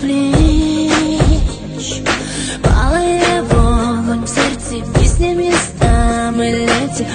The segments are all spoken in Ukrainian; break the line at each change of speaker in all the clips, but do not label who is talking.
пліч, палає вогонь в серці, пісня містами леті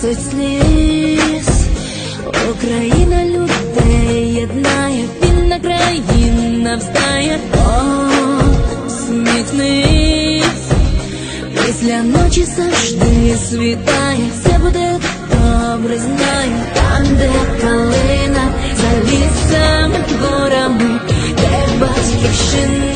суть сліз. Україна людей єднає, вільна країна встає, усміхнись Після ночі завжди світає, все буде добре, знаю, там, де калина, за лісами, горами, де батьківщина